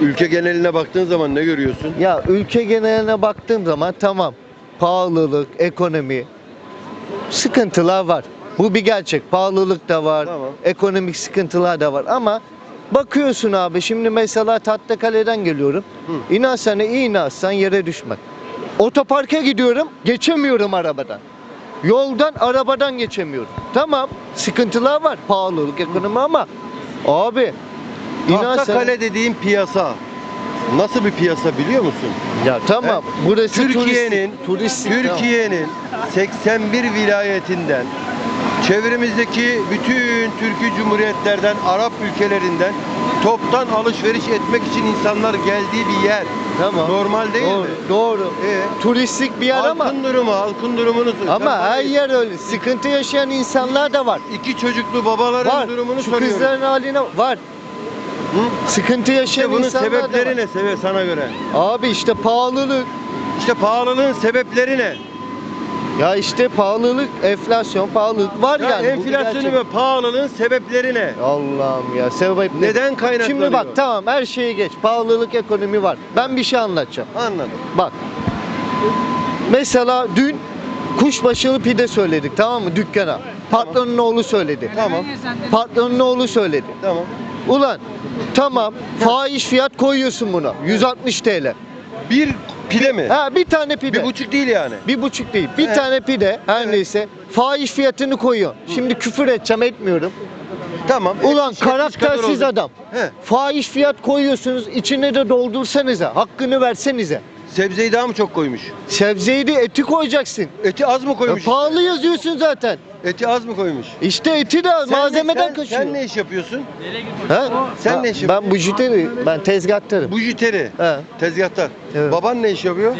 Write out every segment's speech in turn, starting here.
Ülke geneline baktığın zaman ne görüyorsun? Ya ülke geneline baktığım zaman tamam. Pahalılık, ekonomi, sıkıntılar var. Bu bir gerçek. Pahalılık da var, Tamam. ekonomik sıkıntılar da var ama bakıyorsun abi şimdi mesela Tatlıkale'den geliyorum. Hı. İnansan iyi inansan yere düşmek. Otoparka gidiyorum, geçemiyorum arabadan. Yoldan, arabadan geçemiyorum. Tamam, sıkıntılar var. Pahalılık, ekonomi ama abi Tahtakale dediğin piyasa nasıl bir piyasa biliyor musun? ya tamam. Burası Türkiye'nin turistik. Türkiye'nin 81 vilayetinden çevremizdeki bütün Türkiye Cumhuriyetlerden, Arap ülkelerinden toptan alışveriş etmek için insanlar geldiği bir yer. Tamam. Normal değil doğru, mi? Doğru. Ee, Turistik bir yer ama halkın durumu, halkın durumunu ama her yer öyle. Sıkıntı yaşayan insanlar da var. iki çocuklu babaların Var. durumunu Şu soruyorum. kızların haline var. Hı? Sıkıntı yaşayan İşte bunun insanlar da sebepleri var. ne sebe sana göre? Abi işte pahalılık. İşte pahalılığın sebepleri ne? Ya işte pahalılık, enflasyon, pahalılık var Ya yani. bu bir enflasyonu gerçek. ve pahalılığın sebepleri ne? Allah'ım ya sebep ne? Neden kaynaklanıyor? Şimdi bak tamam her şeye geç. Pahalılık, ekonomi var. Ben bir şey anlatacağım. Anladım. Bak. Mesela dün kuşbaşılı pide söyledik tamam mı dükkana. Patronun oğlu söyledi. Tamam. Patronun oğlu söyledi. Tamam. Ulan tamam fahiş fiyat koyuyorsun buna. 160 TL. Bir pide mi? Ha bir tane pide. Bir buçuk değil yani. Bir buçuk değil. Bir Evet. tane pide her Evet. neyse fahiş fiyatını koyuyor. Şimdi küfür edeceğim etmiyorum. Tamam. Ulan 70 kadar karaktersiz oldu. adam. He. Fahiş fiyat koyuyorsunuz içine de doldursanıza. Hakkını versenize. Sebzeyi daha mı çok koymuş? Sebzeyi de eti koyacaksın. Eti az mı Ya koymuş? pahalı yazıyorsun zaten. Eti az mı koymuş? İşte eti de Sen ne- malzemeden sen, kaçıyor. Sen ne iş yapıyorsun? Ha? Sen Ha, ne iş Ben yapıyorsun? bujiteri, ben tezgahtarım. Bujiteri. He. Tezgahtar. Evet. Baban ne iş yapıyor?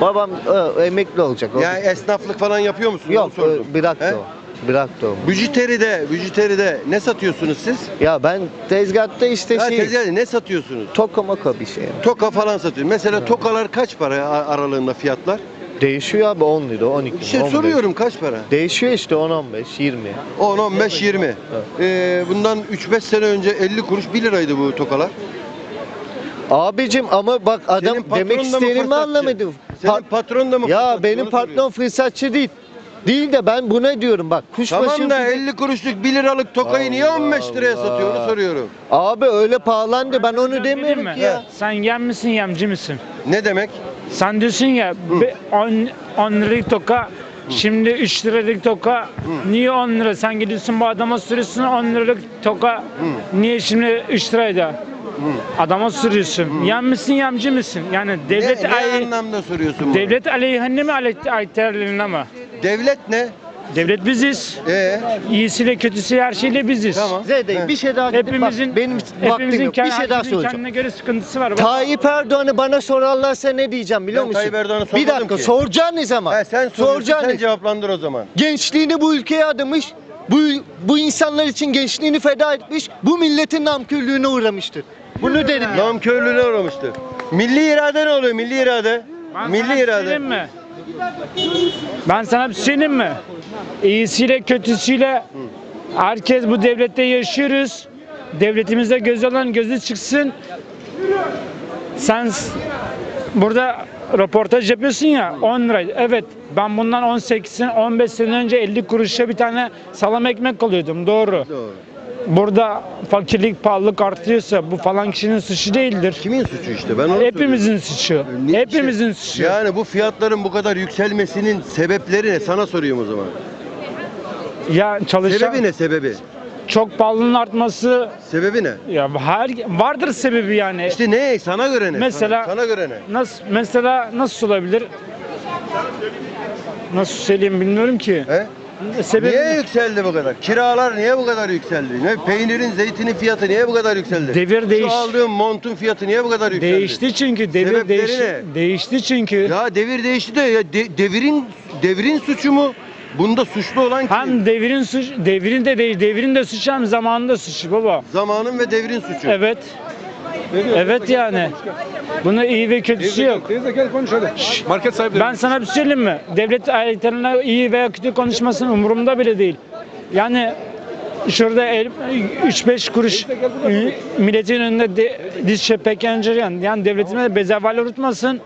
Babam e, emekli olacak. o. Yani esnaflık falan yapıyor musun? Yok e, bıraktı He? o. Bıraktı o. Bujiteride, bujiteride ne satıyorsunuz siz? Ya ben tezgahta işte Ya şey, tezgahta ne satıyorsunuz? toka moka bir şey. Toka falan satıyor. Mesela tokalar kaç para a- aralığında fiyatlar? Değişiyor abi 10 lira, 12 lira, 15. soruyorum kaç para? Değişiyor işte 10, 15, 20. 10, 15, 20. Ee, bundan 3-5 sene önce 50 kuruş 1 liraydı bu tokalar. Abicim ama bak adam demek mı istediğimi fırsatçı? anlamadım. Senin Pat- patron da mı ya fırsatçı? benim Onu patron soruyorum. fırsatçı değil. Değil de ben buna diyorum bak. Kuşbaşı Tamam da 50 kuruşluk 1 liralık tokayı niye Allah 15 liraya Allah. satıyor onu soruyorum. Abi öyle pahalandı ben onu demiyorum mi? ki ya. Sen yem misin yemci misin? Ne demek? Sen diyorsun ya 10 10 liralık toka şimdi 3 liralık toka niye 10 lira? Sen gidiyorsun bu adama sürüyorsun 10 liralık toka niye şimdi 3 lirayda? Adama sürüyorsun. Yem misin yemci misin? Yani devlet ne, ne aley- anlamda soruyorsun bunu? devlet aleyhine mi aleyhine mi? Devlet ne? Devlet biziz. Ee, İyisiyle kötüsüyle her şeyle biziz. Tamam. Zeyde He. bir şey daha Hepimizin bak benim vaktim hepimizin yok. Bir şey daha soracağım. Kendine göre sıkıntısı var. Bak- Tayyip Erdoğan'ı bana sorarlarsa ne diyeceğim biliyor Ben musun? Tayyip Erdoğan'ı bir sormadım dakika ki. soracağınız zaman. he, sen soracağınız. sen cevaplandır o zaman. Gençliğini bu ülkeye adamış. Bu, bu insanlar için gençliğini feda etmiş. Bu milletin namkörlüğüne uğramıştır. Bunu derim ya. Namkörlüğüne uğramıştır. Milli irade ne oluyor? Milli irade. Ben sana Milli şey irade. söyleyeyim mi? Ben sana bir şey söyleyeyim mi? İyisiyle kötüsüyle herkes bu devlette yaşıyoruz. Devletimizde göz olan gözü çıksın. Sen burada röportaj yapıyorsun ya 10 liraydı. Evet ben bundan 18 sene 15 sene önce 50 kuruşa bir tane salam ekmek alıyordum. Doğru. Doğru. Burada fakirlik pahalılık artıyorsa bu falan kişinin suçu değildir. Kimin suçu işte? Ben onu Hepimizin suçu. Ne- Hepimizin suçu. Yani bu fiyatların bu kadar yükselmesinin sebepleri ne? Sana soruyorum o zaman. Ya çalışan Sebebi ne sebebi? çok pahalılığın artması Sebebi ne? ya her vardır sebebi yani. İşte ne? Sana göre ne? Mesela- sana, sana göre ne? Nasıl mesela nasıl olabilir? Nasıl söyleyeyim bilmiyorum ki. He? Sebebi Niye yükseldi bu kadar? Kiralar niye bu kadar yükseldi? Ne peynirin, zeytinin fiyatı niye bu kadar yükseldi? Devir değiş- Şu aldığım montun fiyatı niye bu kadar yükseldi? değişti çünkü devir Sebepleri değişti. çünkü. Ya devir değişti de ya de- devirin devirin suçu mu? Bunda suçlu olan kim? Hem devirin suç devrin de değil, devrin de suçu hem zamanında suçu baba. Zamanın ve devrin suçu. Evet. Evet yani. Buna iyi ve kötüsü yok. Teyze gel konuş hadi. Market sahipleri. Ben sana bir şey söyleyeyim mi? Devlet ayetlerine iyi veya kötü konuşmasının umurumda bile değil. Yani şurada 3-5 kuruş e, milletin önünde de, diz çöpek yancıryan. Yani devletime de bezeval unutmasın.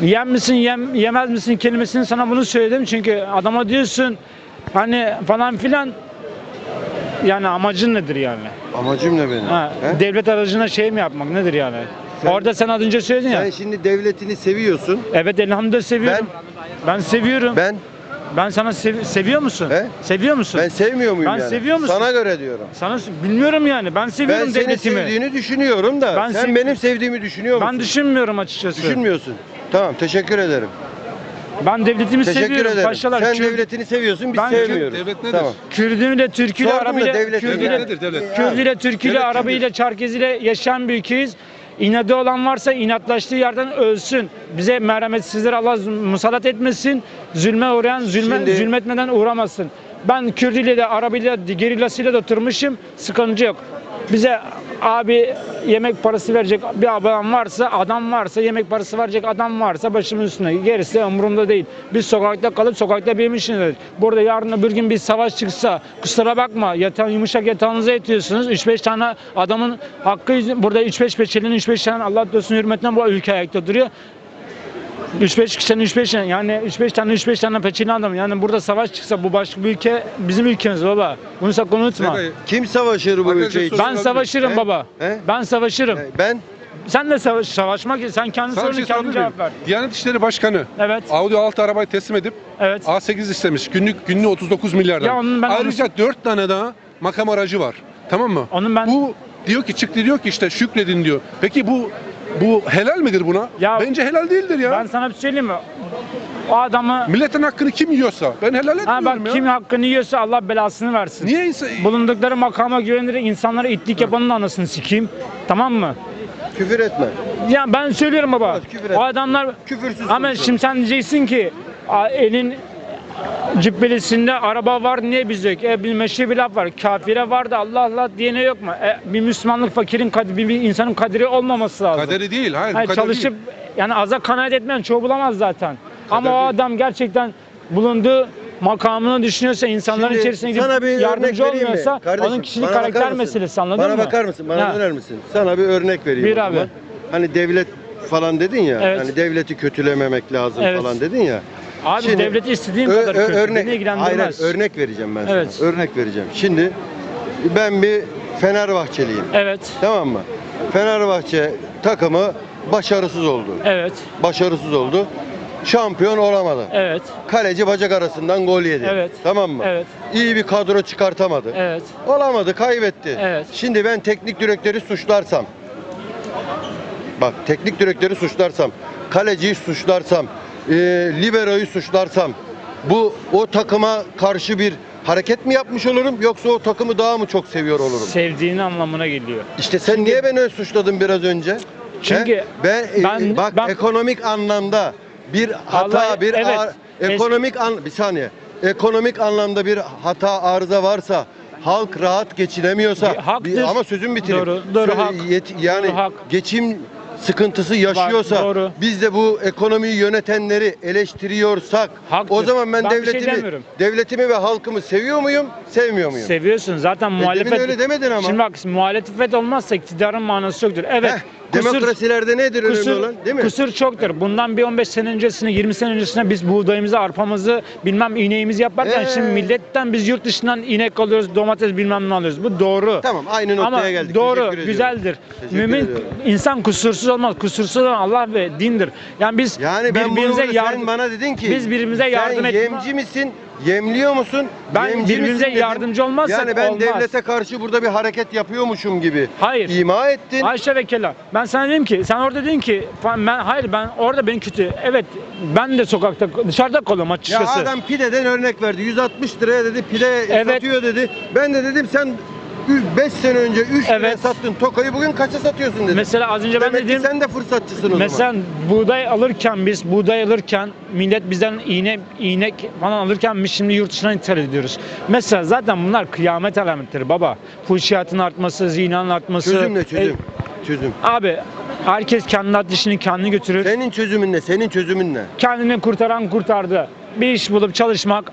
Yem misin yem, yemez misin kelimesini sana bunu söyledim çünkü adama diyorsun hani falan filan yani amacın nedir yani? Amacım ne benim? Ha, He? devlet aracına şey mi yapmak nedir yani? Sen- Orada sen az önce söyledin ya. Sen şimdi devletini seviyorsun. Evet elhamdülillah seviyorum. Ben, seviyorum. Ben, Ben sana sev- seviyor musun? He? Seviyor musun? ben sevmiyor muyum Ben yani? seviyor musun? Sana göre diyorum. Sana s- bilmiyorum yani. Ben seviyorum Ben senin devletimi. sevdiğini düşünüyorum da Ben sen sev- benim sevdiğimi düşünüyor musun? Ben düşünmüyorum açıkçası. Düşünmüyorsun. Tamam teşekkür ederim. Ben devletimi Teşekkür seviyorum ederim. paşalar. Sen Kürt- devletini seviyorsun biz Ben- sevmiyoruz. Devlet nedir? Tamam. Kürdüyle, Türküyle, Sordum da Arabiyle, devlet? Nedir? Kürdüyle, Türküyle, Devlet Arabiyle, Çerkeziyle yaşayan bir ülkeyiz. İnadı olan varsa inatlaştığı yerden ölsün. Bize merhametsizler Allah musallat etmesin. Zulme uğrayan zulme, Şimdi- zulmetmeden uğramasın. Ben Kürdüyle de Arabiyle de gerillasıyla da oturmuşum. Sıkıntı yok. Bize abi yemek parası verecek bir adam varsa, adam varsa, yemek parası verecek adam varsa başımın üstüne. Gerisi umurumda değil. Biz sokakta kalıp sokakta büyümüşüz. Burada yarın öbür gün bir savaş çıksa kusura bakma yatan, yumuşak yatağınıza yatıyorsunuz. 3-5 tane adamın hakkı burada 3-5 peçelinin 3-5 tane Allah dostunu hürmetine bu ülke ayakta duruyor. 3-5 kişinin 3-5 tane yani 3-5 tane 3-5 tane peçeli adam yani burada savaş çıksa bu başka bir ülke bizim ülkemiz baba. Bunu sakın unutma. Kim savaşır bu Arkadaşlar ülke için? soru- Ben savaşırım He? baba. He? Ben savaşırım. Ben Sen de savaş, savaşmak sen kendi Sana bir sorunu şey sorabilir cevap miyim? ver. Diyanet İşleri Başkanı Evet. Audi 6 arabayı teslim edip Evet. A8 istemiş. Günlük günlüğü 39 milyardan. Ya onun ben Ayrıca 4 tane daha makam aracı var. Tamam mı? Onun ben Bu diyor ki çıktı diyor ki işte şükredin diyor. Peki bu bu helal midir buna? Ya- Bence helal değildir ya. ben sana bir şey söyleyeyim mi? O adamı Milletin hakkını kim yiyorsa ben helal ha etmiyorum bak ya. kim hakkını yiyorsa Allah belasını versin. Niye insan... Bulundukları makama güvenerek insanlara itlik yapanın anasını sikeyim. Tamam mı? küfür etme. Ya ben söylüyorum baba. Evet, küfür et. O adamlar Küfürsüz ama konuşalım. şimdi sen diyeceksin ki "A, elin cübbelisinde araba var niye bizde yok? E, bir meşe bir laf var. Kafire var da Allah Allah diyene yok mu? E, bir Müslümanlık fakirin kadri, bir, bir insanın kadri olmaması lazım. Kaderi değil. Hayır, Hayır, bu kader çalışıp değil. yani aza kanaat etmeyen çoğu bulamaz zaten. Ama o adam gerçekten bulunduğu makamını düşünüyorsa insanların Şimdi içerisine gidip bir yardımcı olmuyorsa Kardeşim, onun kişilik bana karakter meselesi anladın Bana mı? bakar mısın? Bana Ha. döner misin? Sana bir örnek vereyim. O abi. Hani devlet falan dedin ya. Evet. Hani devleti kötülememek lazım Evet. falan dedin ya. Abi Şimdi, devleti istediğin Ö- kadar ö- örnek, Beni ilgilendirmez. hayır, hayır, örnek vereceğim ben Evet. sana. Örnek vereceğim. Şimdi ben bir Fenerbahçeliyim. Evet. Tamam mı? Fenerbahçe takımı başarısız oldu. Evet. Başarısız oldu. Şampiyon olamadı. Evet. Kaleci bacak arasından gol yedi. Evet. Tamam mı? Evet. İyi bir kadro çıkartamadı. Evet. Olamadı, kaybetti. Evet. Şimdi ben teknik direktörü suçlarsam, bak teknik direktörü suçlarsam, kaleciyi suçlarsam, e, liberoyu suçlarsam, bu o takıma karşı bir hareket mi yapmış olurum yoksa o takımı daha mı çok seviyor olurum? Sevdiğin anlamına geliyor. İşte sen niye beni öyle suçladın biraz önce? Çünkü He? ben, e, ben- bak ben- ekonomik anlamda bir hata, Allah- bir evet. ar- ekonomik an bir saniye. Ekonomik anlamda bir hata arıza varsa halk rahat geçinemiyorsa Bir- haktır. ama sözüm bitireyim. Doğru, doğru, Sö- hak. yet- yani Doğru, hak. geçim sıkıntısı yaşıyorsa doğru. biz de bu ekonomiyi yönetenleri eleştiriyorsak Haktır. o zaman ben, Ben bir şey devletimi demiyorum. devletimi ve halkımı seviyor muyum? Sevmiyor muyum? Seviyorsun zaten muhalefet. demin öyle demedin ama. Şimdi bak muhalefet olmazsa iktidarın manası yoktur. Evet. Heh, kusur- demokrasilerde nedir önemli Kusur, olan? Değil mi? kusur çoktur. Bundan bir 15 sene öncesine, 20 sene öncesine biz buğdayımızı, arpamızı, bilmem ineğimizi yaparken Ee? şimdi milletten biz yurt dışından inek alıyoruz, domates bilmem ne alıyoruz. Bu doğru. Tamam aynı noktaya Ama geldik. doğru, Teşekkür ediyorum. güzeldir. Teşekkür Mümin ediyorum. insan kusursuz olmaz. Kusursuz olan Allah ve dindir. Yani biz Yani ben bunu birbirimize sen yardım bana dedin ki biz birbirimize yardım sen etme- yemci misin? Yemliyor musun? Ben Yemci birbirimize misin yardımcı olmazsak Yani ben olmaz. devlete karşı burada bir hareket yapıyormuşum gibi Hayır. ima ettin. Ayşe ve Kela. Ben sana dedim ki sen orada dedin ki ben hayır ben orada ben kötü. Evet ben de sokakta dışarıda Ya açıkçası. adam pideden örnek verdi. 160 liraya dedi pide Evet. satıyor dedi. Ben de dedim sen 5 sene önce 3 liraya Evet. sattın tokayı bugün kaça satıyorsun dedim. Mesela az önce ben Demek ki dedim sen de fırsatçısın o zaman. mesela buğday alırken biz buğday alırken millet bizden iğne iğnek falan alırken biz şimdi yurt dışına ithal ediyoruz. Mesela zaten bunlar kıyamet alametleri baba. Fuhşiyatın artması, zinanın artması. Çözüm ne çözüm? E, çözüm. abi herkes kendi dişini kendi götürür. Senin çözümün ne? Senin çözümün ne? Kendini kurtaran kurtardı. Bir iş bulup çalışmak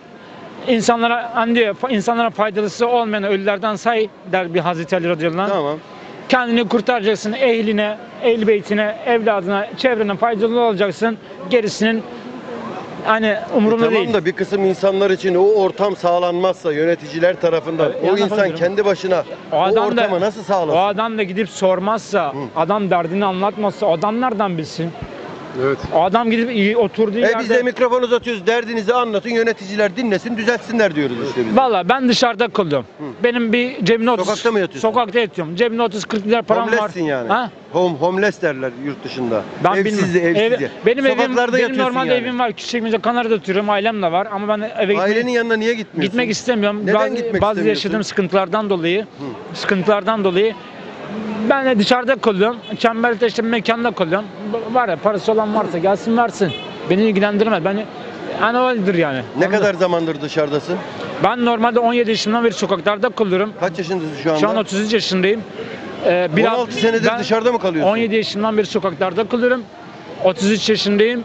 insanlara hani diyor insanlara faydalısı olmayan ölülerden say der bir Hazreti Ali radıyallahu anh. Tamam. Kendini kurtaracaksın ehline, ehl beytine, evladına, çevrene faydalı olacaksın. Gerisinin hani umurumda E tamam değil. da bir kısım insanlar için o ortam sağlanmazsa yöneticiler tarafından Evet, o insan kendi başına o, O adam da nasıl sağlasın? o adam da gidip sormazsa, adam derdini anlatmazsa adam nereden bilsin? Evet. Adam gidip oturduğu E yerde biz de mikrofon uzatıyoruz. Derdinizi anlatın. Yöneticiler dinlesin, düzeltsinler diyoruz işte biz. Valla ben dışarıda kalıyorum. Benim bir cebimde 30 Sokakta mı yatıyorsun? Sokakta yatıyorum. Cebimde 30 40 milyar param var. Homeless'sin yani. Ha? Home, homeless derler yurt dışında. Ben evsiz bilmiyorum. evsiz Ev- benim evim benim normalde yani. evim var. Küçükçekmece Kanar'da oturuyorum. Ailem de var ama ben eve gitmeyi- Ailenin yanına niye gitmiyorsun? gitmek istemiyorum. Neden bazı gitmek bazı yaşadığım sıkıntılardan dolayı, sıkıntılardan dolayı ben de dışarıda kalıyorum. Çembertaş'ta bir mekanda kalıyorum. Var ya parası olan varsa gelsin versin. Beni ilgilendirmez. Ben yani öyledir yani. Ne Anladın? kadar zamandır dışarıdasın? Ben normalde 17 yaşımdan beri sokaklarda kalıyorum. Kaç yaşındasın şu anda? Şu an 33 yaşındayım. Ee, 16 senedir ben dışarıda mı kalıyorsun? 17 yaşımdan beri sokaklarda kalıyorum. 33 yaşındayım.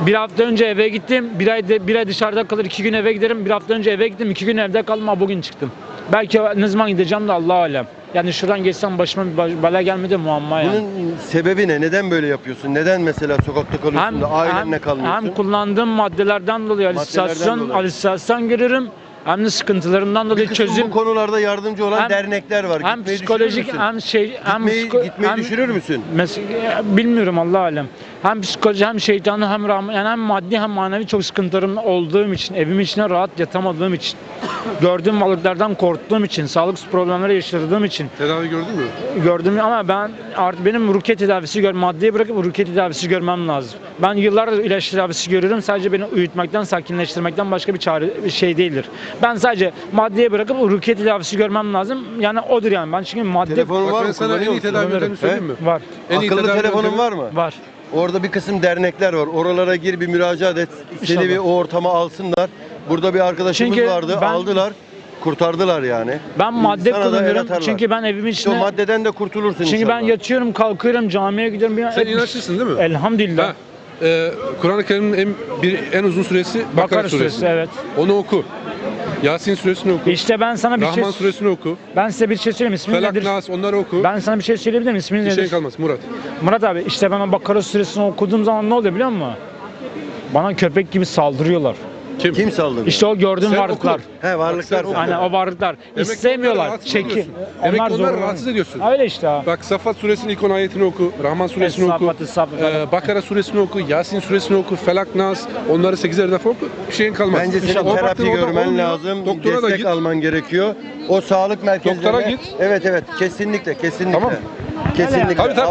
Bir hafta önce eve gittim. Bir ay, de, bir ay dışarıda kalır. iki gün eve giderim. Bir hafta önce eve gittim. iki gün evde kaldım. Bugün çıktım. Belki ne zaman gideceğim de Allah alem. Yani şuradan geçsem başıma bir bela gelmedi muamma yani. Bunun sebebi ne? Neden böyle yapıyorsun? Neden mesela sokakta kalıyorsun da ailenle kalmıyorsun? hem kullandığım maddelerden dolayı dolayı. halüsinasyon görürüm. Hem de sıkıntılarımdan Bir dolayı çözüm. bu konularda yardımcü olan Hem- dernekler var. Hem Gitmeyi psikolojik hem şey hem Gitmeyi, psiko- gitmeyi hem- düşünür müsün? Mesela bilmiyorum Allah alem. Hem psikoloji hem şeytanı hem rahman yani hem maddi hem manevi çok sıkıntılarım olduğum için, evim içine rahat yatamadığım için, gördüğüm varlıklardan korktuğum için, sağlık problemleri yaşadığım için Tedavi gördün mü? gördüm ama ben artık benim rukiye tedavisi gör maddiyi bırakıp rukiye tedavisi görmem lazım. Ben yıllardır ilaç tedavisi görüyorum. Sadece beni uyutmaktan, sakinleştirmekten başka bir çare bir şey değildir. Ben sadece maddiye bırakıp rukiye tedavisi görmem lazım. Yani odur yani. Ben çünkü madde Telefonun var mı? sana en iyi tedavi yöntemini söyleyeyim mi? var. En iyi Akıllı telefonun var mı? Var. Orada bir kısım dernekler var. Oralara gir bir müracaat et. Seni İnşallah. bir o ortama alsınlar. Burada bir arkadaşımız Çünkü vardı. ben- aldılar. Kurtardılar yani. Ben madde Sana da el kullanıyorum. atarlar. Çünkü ben evimin İşte o içine maddeden de kurtulursun Çünkü inşallah. ben yatıyorum, kalkıyorum, camiye gidiyorum. Bir- Sen inançlısın değil mi? Elhamdülillah. Ha. Ee, Kur'an-ı Kerim'in en, bir, en uzun suresi Bakara, Bakara suresi. suresi, evet. Onu oku. Yasin suresini oku. İşte ben sana bir Rahman şey suresini oku. ben size bir şey söyleyeyim. İsminiz Felak nedir? Nas onları oku. Ben sana bir şey söyleyebilir miyim? İsminiz bir nedir? şeyin kalmaz Murat. Murat abi işte ben o Bakara suresini okuduğum zaman ne oluyor biliyor musun? Bana köpek gibi saldırıyorlar. Kim? Kim saldırdı? İşte o gördüğüm Sen varlıklar. oku. He varlıklar. Bak sen oku. Aynen o varlıklar. Demek ki İstemiyorlar. rahatsız Çeki. ediyorsun. Demek ki onları rahatsız ediyorsun. Öyle işte ha. Bak Saffat suresinin ilk 10 ayetini oku. Rahman suresini oku. Es-Saffat, Es-Saffat. Ee, Bakara suresini oku. Yasin suresini oku. Felak Nas. Onları 8'er defa oku. Bir şeyin kalmaz. Bence senin. O terapi orada görmen olmuyor, lazım. Doktora da destek git. alman gerekiyor. O sağlık merkezlerine. Doktora git. Evet evet kesinlikle kesinlikle. Tamam. Kesinlikle. Tabii tabii.